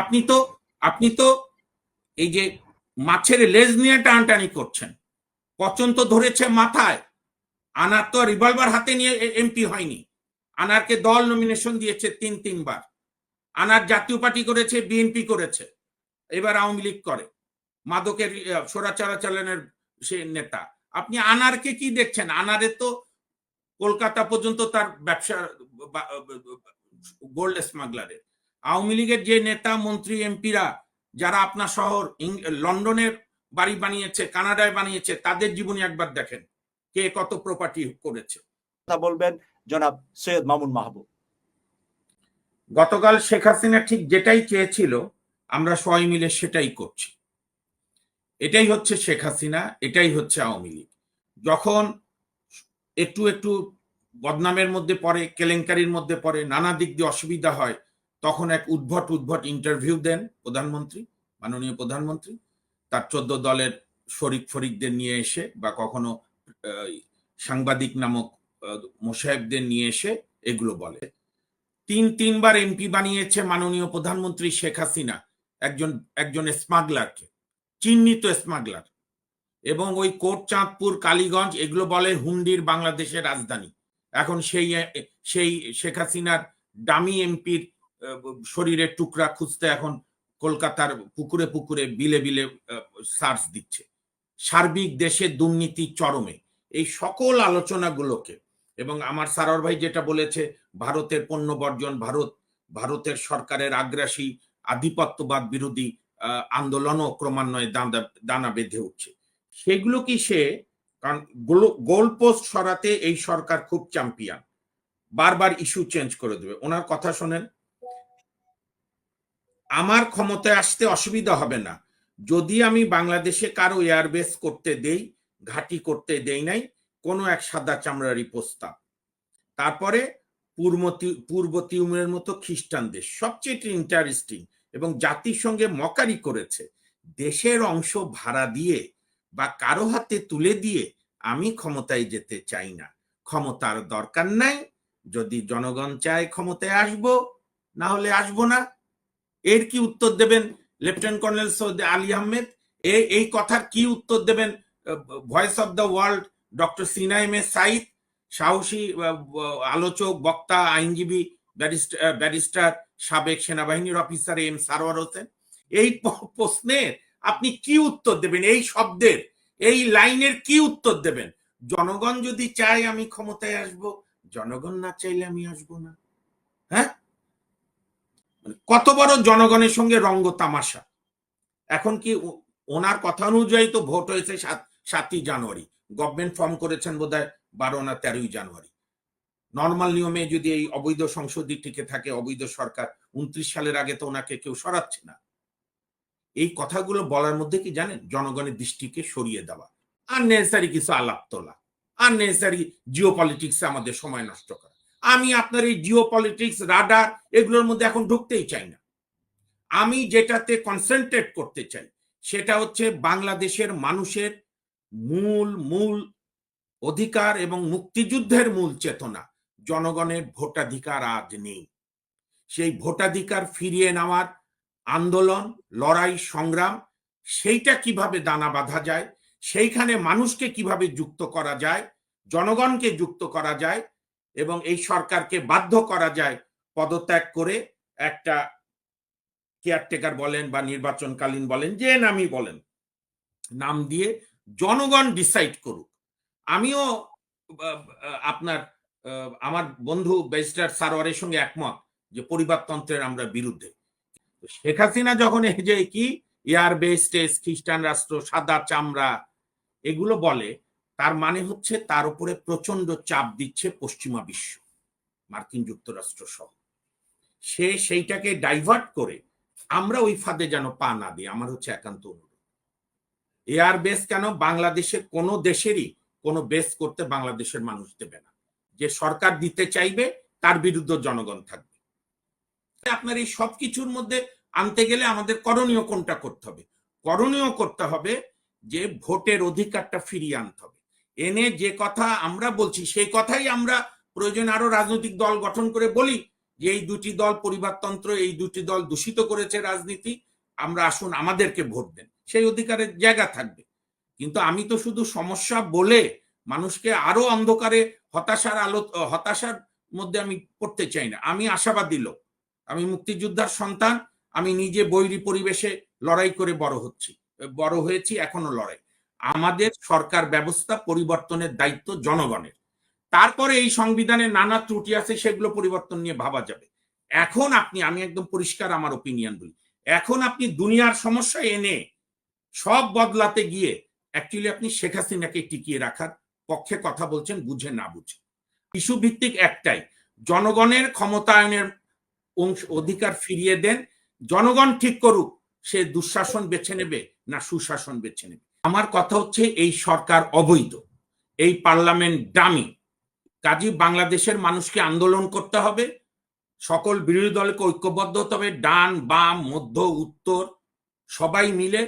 আপনি তো আপনি তো এই যে মাছের লেজ নিয়ে টানটানি করছেন। পচন তো ধরেছে মাথায়। আনার তো রিভলভার হাতে নিয়ে এমপি হয়নি। আনারকে দল নমিনেশন দিয়েছে তিন, তিনবার। আনার জাতীয় পার্টি করেছে বিএনপি করেছে। এবার আওয়ামী লীগ করে। মাদকের চোরাচালাচালানের সে নেতা। আপনি আনারকে কি দেখছেন? আনারে তো কলকাতা পর্যন্ত তার ব্যবসা গোল্ড স্মাগলারের। আওয়ামী লীগের যে নেতা মন্ত্রী এমপিরা যারা আপনার শহর লন্ডনের বাড়ি বানিয়েছে কানাডায় বানিয়েছে তাদের জীবনী একবার দেখেন কে কত প্রপার্টি করেছে। কথা বলবেন জনাব সৈয়দ মামুন মাহবুব। গতকাল শেখ হাসিনা ঠিক যেটাই চেয়েছিল আমরা সবাই মিলে সেটাই করছি। এটাই হচ্ছে শেখ হাসিনা এটাই হচ্ছে আওয়ামী লীগ। যখন একটু একটু বদনামের মধ্যে পড়ে কেলেঙ্কারির মধ্যে পড়ে নানা দিক দিয়ে অসুবিধা হয় তখন এক উদ্ভট উদ্ভট ইন্টারভিউ দেন প্রধানমন্ত্রী, মাননীয় প্রধানমন্ত্রী। তার চোদ্দ দলের শরিক ফরিকদের নিয়ে এসে বা কখনো সাংবাদিক নামক মোসাহেবদের নিয়ে এসে এগুলো বলে। তিন, তিনবার এমপি বানিয়েছে মাননীয় প্রধানমন্ত্রী শেখ হাসিনা, একজন একজন স্মাগলারকে, চিহ্নিত স্মাগলার। এবং ওই কোট, চাঁদপুর, কালীগঞ্জ এগুলো বলে হুন্ডির বাংলাদেশের রাজধানী। এখন সেই সেই শেখ হাসিনার ডামি এমপির শরীরের টুকরা খুঁজতে এখন কলকাতার পুকুরে পুকুরে বিলে বিলে সার্চ দিচ্ছে। সার্বিক দেশে দুর্নীতি চরমে। এই সকল আলোচনাগুলোকে, এবং আমার সারর ভাই যেটা বলেছে, ভারতের পণ্য বর্জন, ভারত, ভারতের সরকারের আগ্রাসী আধিপত্যবাদ বিরোধী আন্দোলনও ক্রমান্বয়ে দানা দানা বেঁধে উঠছে। সেগুলো কি সে? কারণ গোল পোস্ট সরাতে এই সরকার খুব চ্যাম্পিয়ন। বারবার ইস্যু চেঞ্জ করে দেবে। ওনার কথা শোনেন আমার ক্ষমতায় আসতে অসুবিধা হবে না। যদি আমি বাংলাদেশে কারও এয়ারবেস করতে দেই, ঘাঁটি করতে দেই নাই, কোনো এক সাদা চামড়ারই প্রস্তাব। তারপরে পূর্ব পূর্ব তিউমের মতো খ্রিস্টান দেশ সবচেয়ে ইন্টারেস্টিং এবং জাতির সঙ্গে মকারি করেছে, দেশের অংশ ভাড়া দিয়ে বা কারও হাতে তুলে দিয়ে আমি ক্ষমতায় যেতে চাই না। ক্ষমতার দরকার নাই, যদি জনগণ চায় ক্ষমতায় আসব, না হলে আসব না। এর কি উত্তর দেবেন লেফটেন্যান্ট কর্নেল সৌদ আলী আহমেদ এই কথার কি উত্তর দেবেন voice of the world doctor সিনাইমে Saeed সাহসী আলোচক, বক্তা, আইনজীবী, ব্যারিস্টার সাবেক সেনাবাহিনীর অফিসার এম সারোয়ার হোসেন? এই প্রশ্নের আপনি কি উত্তর দেবেন, এই শব্দের, এই লাইনের কি উত্তর দেবেন? জনগণ যদি চায় আমি ক্ষমতায় আসব, জনগণ না চাইলে আমি আসব না। হ্যাঁ? কত বড় জনগণের সঙ্গে রঙ্গ তামাশা? এখন কি ওনার কথা অনুযায়ী তো ভোট হয়েছে সাত, সাতই জানুয়ারি। গভর্নমেন্ট ফর্ম করেছেন বোধ হয় বারো না তেরোই জানুয়ারি। নর্মাল নিয়মে যদি এই অবৈধ সংসদই টিকে থাকে, অবৈধ সরকার, উনত্রিশ সালের আগে তো ওনাকে কেউ সরাচ্ছে না। এই কথাগুলো বলার মধ্যে কি জানেন? জনগণের দৃষ্টিকে সরিয়ে দেওয়া। আর নেসারি কিছু আলাপ তোলা আর নেসারি জিও পলিটিক্সে আমাদের সময় নষ্ট করা। আমি আপনার এই জিও পলিটিক্স রাডার এগুলোর মধ্যে এখন ঢুকতেই চাই না। আমি যেটাতে কনসেন্ট্রেট করতে চাই, সেটা হচ্ছে বাংলাদেশের মানুষের মূল মূল অধিকার এবং মুক্তিযুদ্ধের মূল চেতনা, জনগণের ভোটাধিকার আজ নেই। সেই ভোটাধিকার ফিরিয়ে নেওয়ার আন্দোলন, লড়াই, সংগ্রাম, সেইটা কীভাবে দানা বাঁধা যায়, সেইখানে মানুষকে কীভাবে যুক্ত করা যায়, জনগণকে যুক্ত করা যায় এবং এই সরকারকে বাধ্য করা যায় পদত্যাগ করে একটা কেয়ারটেকার বলেন বা নির্বাচনকালীন বলেন, যে নামই বলেন, নাম দিয়ে জনগণ ডিসাইড করুক। আমিও আপনার আমার বন্ধু ব্যারিস্টার সারোয়ারের সঙ্গে একমত যে পরিবারতন্ত্রের আমরা বিরুদ্ধে। শেখ হাসিনা যখন এই যে কি এয়ার বেস্টেস খ্রিস্টান রাষ্ট্র, সাদা চামড়া, এগুলো বলে তার মানে হচ্ছে তার উপরে প্রচণ্ড চাপ দিচ্ছে পশ্চিমা বিশ্ব, মার্কিন যুক্তরাষ্ট্র সহ। সে সেইটাকে ডাইভার্ট করে আমরা ওই ফাঁদে যেন পা না দিই, আমার হচ্ছে একান্ত অনুরোধ। এয়ার বেস কেন বাংলাদেশে কোনো দেশেরই কোনো বেস করতে বাংলাদেশের মানুষ দেবে না। যে সরকার দিতে চাইবে, তার বিরুদ্ধে জনগণ থাকবে। আপনার এই সব কিছুর মধ্যে আনতে গেলে আমাদের করণীয় কোনটা করতে হবে? করণীয় করতে হবে যে ভোটের অধিকারটা ফিরিয়ে আনতে হবে। এনে যে কথা আমরা বলছি, সেই কথাই আমরা প্রয়োজন আরও রাজনৈতিক দল গঠন করে বলি, যে এই দুটি দল পরিবারতন্ত্র এই দুটি দল দূষিত করেছে রাজনীতি, আমরা আসুন আমাদেরকে ভোট দেন। সেই অধিকারের জায়গা থাকবে। কিন্তু আমি তো শুধু সমস্যা বলে মানুষকে আরও অন্ধকারে হতাশার আলো, হতাশার মধ্যে আমি পড়তে চাই না। আমি আশাবাদী লোক। আমি মুক্তিযোদ্ধার সন্তান। আমি নিজে বৈরী পরিবেশে লড়াই করে বড় হচ্ছি, বড় হয়েছি, এখনও লড়াই। আমাদের সরকার ব্যবস্থা পরিবর্তনের দায়িত্ব জনগণের। তারপরে এই সংবিধানে নানা ত্রুটি আছে, সেগুলো পরিবর্তন নিয়ে ভাবা যাবে। এখন আপনি, আমি একদম পরিষ্কার আমার ওপিনিয়ন বলি, এখন আপনি দুনিয়ার সমস্যা এনে সব বদলাতে গিয়ে অ্যাকচুয়ালি আপনি শেখ হাসিনাকে টিকিয়ে রাখার পক্ষে কথা বলছেন, বুঝে না বুঝে। ইস্যু ভিত্তিক একটাই, জনগণের ক্ষমতায়নের অংশ, অধিকার ফিরিয়ে দেন। জনগণ ঠিক করুক, সে দুঃশাসন বেছে নেবে না সুশাসন বেছে নেবে। আমার কথা হচ্ছে এই সরকার অবৈধ, এই পার্লামেন্ট ডামি কাজী বাংলাদেশের মানুষকে আন্দোলন করতে হবে, সকল বিরোধী দলকে ঐক্যবদ্ধ হতে হবে, ডান, বাম, মধ্য, উত্তর, সবাই মিলে